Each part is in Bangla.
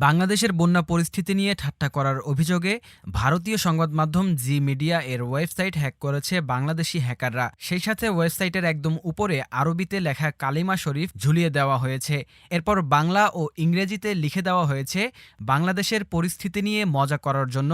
বাংলাদেশের বন্যা পরিস্থিতি নিয়ে ঠাট্টা করার অভিযোগে ভারতীয় সংবাদ মাধ্যম জি মিডিয়া এর ওয়েবসাইট হ্যাক করেছে বাংলাদেশি হ্যাকাররা। সেই সাথে ওয়েবসাইটের একদম উপরে আরবিতে লেখা কালিমা শরীফ ঝুলিয়ে দেওয়া হয়েছে। এরপর বাংলা ও ইংরেজিতে লিখে দেওয়া হয়েছে, বাংলাদেশের পরিস্থিতি নিয়ে মজা করার জন্য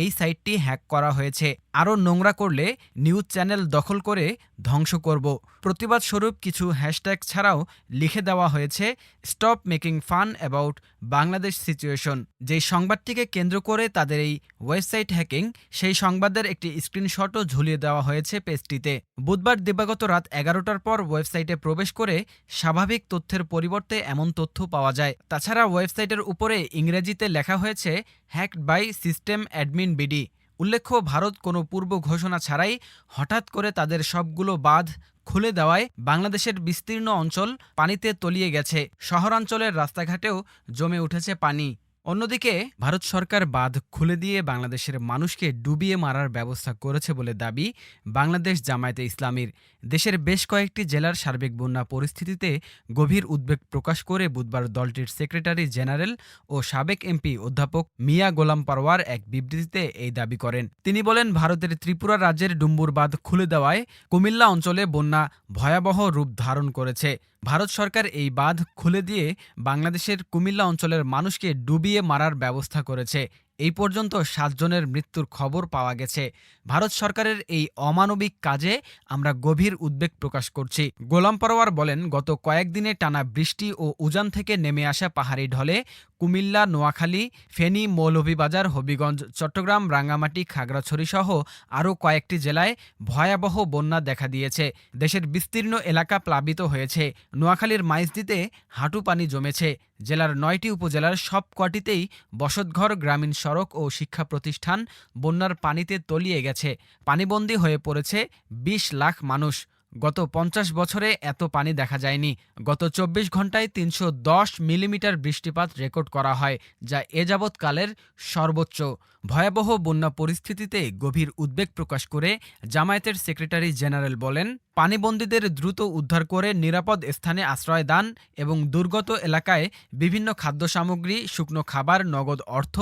এই সাইটটি হ্যাক করা হয়েছে। আরও নোংরা করলে নিউজ চ্যানেল দখল করে ধ্বংস করব। প্রতিবাদ স্বরূপ কিছু হ্যাশট্যাগ ছাড়াও লিখে দেওয়া হয়েছে, stop making fun about Bangladesh situation. যেই সংবাদটিকে কেন্দ্র করে তাদের এই ওয়েবসাইট হ্যাকিং, সেই সংবাদের একটি স্ক্রিনশটও ঝুলিয়ে দেওয়া হয়েছে পেজটিতে। বুধবার দিবাগত রাত এগারোটার পর ওয়েবসাইটে প্রবেশ করে স্বাভাবিক তথ্যের পরিবর্তে এমন তথ্য পাওয়া যায়। তাছাড়া ওয়েবসাইটের উপরে ইংরেজিতে লেখা হয়েছে, hacked by system admin BD উল্লেখ্য, ভারত কোনো পূর্ব ঘোষণা ছাড়াই হঠাৎ করে তাদের সবগুলো বাঁধ খুলে দেওয়ায় বাংলাদেশের বিস্তীর্ণ অঞ্চল পানিতে তলিয়ে গেছে। শহরাঞ্চলের রাস্তাঘাটেও জমে উঠেছে পানি। অন্যদিকে, ভারত সরকার বাঁধ খুলে দিয়ে বাংলাদেশের মানুষকে ডুবিয়ে মারার ব্যবস্থা করেছে বলে দাবি বাংলাদেশ জামায়াতে ইসলামীর। দেশের বেশ কয়েকটি জেলার সার্বিক বন্যা পরিস্থিতিতে গভীর উদ্বেগ প্রকাশ করে বুধবার দলটির সেক্রেটারি জেনারেল ও সাবেক এমপি অধ্যাপক মিয়া গোলাম পারওয়ার এক বিবৃতিতে এই দাবি করেন। তিনি বলেন, ভারতের ত্রিপুরা রাজ্যের ডুম্বুর বাঁধ খুলে দেওয়ায় কুমিল্লা অঞ্চলে বন্যা ভয়াবহ রূপ ধারণ করেছে। ভারত সরকার এই বাঁধ খুলে দিয়ে বাংলাদেশের কুমিল্লা অঞ্চলের মানুষকে ডুবিয়ে মারার ব্যবস্থা করেছে। এই পর্যন্ত সাতজনের মৃত্যুর খবর পাওয়া গেছে। ভারত সরকারের এই অমানবিক কাজে আমরা গভীর উদ্বেগ প্রকাশ করছি। গোলাম পরোয়ার বলেন, গত কয়েকদিনে টানা বৃষ্টি ও উজান থেকে নেমে আসা পাহাড়ি ঢলে কুমিল্লা, নোয়াখালী, ফেনী, মৌলভীবাজার, হবিগঞ্জ, চট্টগ্রাম, রাঙ্গামাটি খাগড়াছড়ি সহ আরও কয়েকটি জেলায় ভয়াবহ বন্যা দেখা দিয়েছে। দেশের বিস্তীর্ণ এলাকা প্লাবিত হয়েছে। নোয়াখালীর মাইজদিতে হাঁটু পানি জমেছে। জেলার নয়টি উপজেলার সব কটিতেই বসতঘর, গ্রামীণ সড়ক ও শিক্ষা প্রতিষ্ঠান বন্যার পানিতে তলিয়ে গেছে। পানিবন্দী হয়ে পড়েছে ২০ লাখ মানুষ। গত পঞ্চাশ বছরে এত পানি দেখা যায়নি। গত চব্বিশ ঘন্টায় তিনশো দশ মিলিমিটার বৃষ্টিপাত রেকর্ড করা হয়, যা এ যাবৎকালের সর্বোচ্চ। ভয়াবহ বন্যা পরিস্থিতিতে গভীর উদ্বেগ প্রকাশ করে জামায়াতের সেক্রেটারি জেনারেল বলেন পানিবন্দীদের দ্রুত উদ্ধার করে নিরাপদ স্থানে আশ্রয় দান এবং দুর্গত এলাকায় বিভিন্ন খাদ্য সামগ্রী শুকনো খাবার, নগদ অর্থ,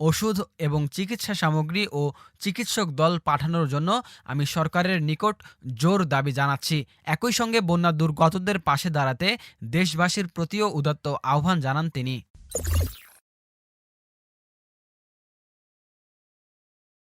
ওষুধ এবং চিকিৎসা সামগ্রী ও চিকিৎসক দল পাঠানোর জন্য আমি সরকারের নিকট জোর দাবি জানাচ্ছি। একই সঙ্গে বন্যা দুর্গতদের পাশে দাঁড়াতে দেশবাসীর প্রতিও উদাত্ত আহ্বান জানান তিনি।